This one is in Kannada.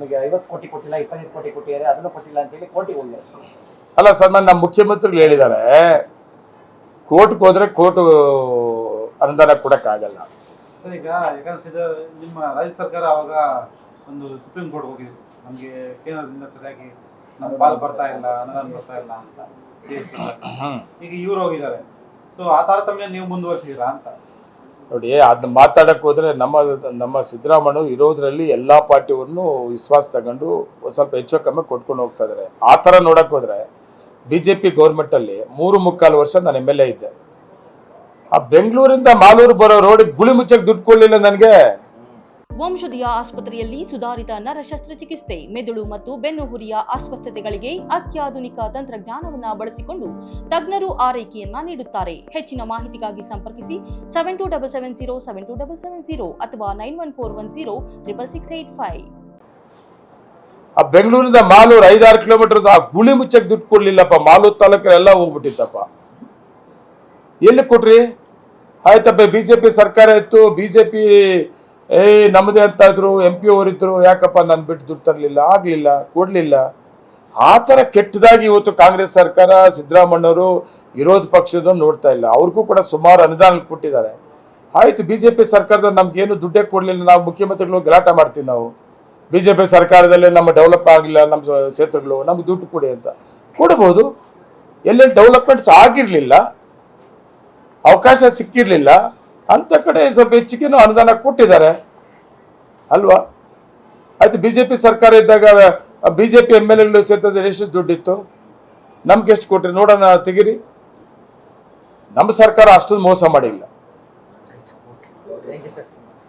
ನಮಗೆ ಐವತ್ತು ಕೋಟಿ ಕೊಟ್ಟಿಲ್ಲ ಇಪ್ಪತ್ತೈದು ಕೋಟಿ ಕೊಟ್ಟಿದ್ದಾರೆ ಅದನ್ನು ಕೊಟ್ಟಿಲ್ಲ ಅಂತೇಳಿ ಕೋಟಿ ಹೋಗಿ ಅಲ್ಲ ಸರ್ ನಮ್ಮ ಮುಖ್ಯಮಂತ್ರಿಗಳು ಹೇಳಿದ್ದಾರೆ ಕೋರ್ಟ್ಗೆ ಹೋದ್ರೆ ಕೋರ್ಟ್ ಅನುದಾನ ಕೊಡಕ್ಕಾಗಲ್ಲ ಸರ್ ಈಗ ಯಾಕಂದ್ರೆ ನಿಮ್ಮ ರಾಜ್ಯ ಸರ್ಕಾರ ಅವಾಗ ಒಂದು ಸುಪ್ರೀಂ ಕೋರ್ಟ್ ಹೋಗಿದ್ರು ನಮಗೆ ಕೇಂದ್ರದಿಂದ ಸರಿಯಾಗಿ ನಮ್ಮ ಪಾಲು ಬರ್ತಾ ಇಲ್ಲ ಅನುದಾನ ಬರ್ತಾ ಇಲ್ಲ ಅಂತ. ಈಗ ಇವ್ರು ಹೋಗಿದ್ದಾರೆ. ಸೊ ಆ ತಾರತಮ್ಯ ನೀವು ಮುಂದುವರಿಸಿದ್ದೀರಾ ಅಂತ. ನೋಡಿ ಅದನ್ನ ಮಾತಾಡಕ್ಕೆ ಹೋದ್ರೆ ನಮ್ಮ ನಮ್ಮ ಸಿದ್ದರಾಮಯ್ಯ ಇರೋದ್ರಲ್ಲಿ ಎಲ್ಲಾ ಪಾರ್ಟಿಯವ್ರನ್ನು ವಿಶ್ವಾಸ ತಗೊಂಡು ಸ್ವಲ್ಪ ಹೆಚ್ಚು ಕಮ್ಮಿ ಕೊಟ್ಕೊಂಡು ಹೋಗ್ತಾ ಇದಾರೆ. ಆ ತರ ನೋಡಕ್ ಹೋದ್ರೆ ಬಿಜೆಪಿ ಪಿ ಅಲ್ಲಿ ಮೂರು ಮುಕ್ಕಾಲು ವರ್ಷ ನಾನು ಎಂ ಎಲ್ ಎ ಇದ್ದೆ. ಆ ಬೆಂಗಳೂರಿಂದ ಮಾಲೂರು ಬರೋ ರೋಡಿಗೆ ಗುಳಿ ಮುಚ್ಚಕ್ಕೆ ದುಡ್ಡು ಕೊಡಲಿಲ್ಲ ನನಗೆ. ವಂಶದಿಯ ಆಸ್ಪತ್ರೆಯಲ್ಲಿ ಸುಧಾರಿತ ನರ ಶಸ್ತ್ರಚಿಕಿತ್ಸೆ ಮೆದುಳು ಮತ್ತು ಬೆನ್ನುಹುರಿಯ ಅಸ್ವಸ್ಥತೆಗಳಿಗೆ ಅತ್ಯಾಧುನಿಕ ತಂತ್ರಜ್ಞಾನವನ್ನ ಬಳಸಿಕೊಂಡು ತಜ್ಞರು ಆರೈಕೆಯನ್ನ ನೀಡುತ್ತಾರೆ. ಹೆಚ್ಚಿನ ಮಾಹಿತಿಗಾಗಿ ಸಂಪರ್ಕಿಸಿ seven two double seven zero seven two double seven zero ಅಥವಾ nine one four one zero triple six eight five ಆ ಬೆಂಗಳೂರಿಂದ ಮಾಲೂರು ಐದಾರು ಕಿಲೋಮೀಟರ್ ಆ ಗುಳಿ ಮುಚ್ಚಕ್ಕೆ ದುಡ್ಡು ಕೊಡ್ಲಿಲ್ಲಪ್ಪ. ಮಾಲೂರು ತಾಲೂಕರೆಲ್ಲ ಹೋಗ್ಬಿಟ್ಟಿತ್ತಪ್ಪ. ಎಲ್ಲಿ ಕೊಟ್ರಿ? ಆಯ್ತಪ್ಪ, ಬಿಜೆಪಿ ಸರ್ಕಾರ ಇತ್ತು, ಬಿಜೆಪಿ ಏ ನಮ್ಮದೇ ಅಂತ ಇದ್ರು ಎಂ ಪಿ ಅವರಿದ್ರು, ಯಾಕಪ್ಪ ನಾನು ಬಿಟ್ಟು ದುಡ್ಡು ತರಲಿಲ್ಲ, ಆಗ್ಲಿಲ್ಲ, ಕೊಡ್ಲಿಲ್ಲ. ಆ ಥರ ಕೆಟ್ಟದಾಗಿ ಇವತ್ತು ಕಾಂಗ್ರೆಸ್ ಸರ್ಕಾರ ಸಿದ್ದರಾಮಣ್ಣವರು ವಿರೋಧ ಪಕ್ಷದ ನೋಡ್ತಾ ಇಲ್ಲ. ಅವ್ರಿಗೂ ಕೂಡ ಸುಮಾರು ಅನುದಾನ ಕೊಟ್ಟಿದ್ದಾರೆ. ಆಯ್ತು ಬಿಜೆಪಿ ಸರ್ಕಾರದ ನಮ್ಗೇನು ದುಡ್ಡೇ ಕೊಡ್ಲಿಲ್ಲ, ನಾವು ಮುಖ್ಯಮಂತ್ರಿಗಳು ಗಲಾಟ ಮಾಡ್ತೀವಿ ನಾವು. ಬಿಜೆಪಿ ಸರ್ಕಾರದಲ್ಲಿ ನಮ್ಮ ಡೆವಲಪ್ ಆಗಲಿಲ್ಲ ನಮ್ಮ ಕ್ಷೇತ್ರಗಳು, ನಮ್ಗೆ ದುಡ್ಡು ಕೊಡಿ ಅಂತ. ಕೊಡ್ಬೋದು. ಎಲ್ಲೆಲ್ಲಿ ಡೆವಲಪ್ಮೆಂಟ್ಸ್ ಆಗಿರಲಿಲ್ಲ, ಅವಕಾಶ ಸಿಕ್ಕಿರಲಿಲ್ಲ. ಅಂತ ಕಡೆ ಸ್ವಲ್ಪ ಹೆಚ್ಚಿಗೆನೂ ಅನುದಾನ ಕೊಟ್ಟಿದ್ದಾರೆ. ಅಲ್ವಾ? ಆಯ್ತು, ಬಿಜೆಪಿ ಸರ್ಕಾರ ಇದ್ದಾಗ, ಬಿಜೆಪಿ ಎಂ ಎಲ್ ಎಗಳು ಸೇರ್ತದೆ ಎಷ್ಟು ದುಡ್ಡಿತ್ತು? ನಮ್ಗೆ ಎಷ್ಟು ಕೊಟ್ರಿ? ನೋಡೋಣ, ತೆಗಿರಿ. ನಮ್ಮ ಸರ್ಕಾರ ಅಷ್ಟೊಂದು ಮೋಸ ಮಾಡಿಲ್ಲ.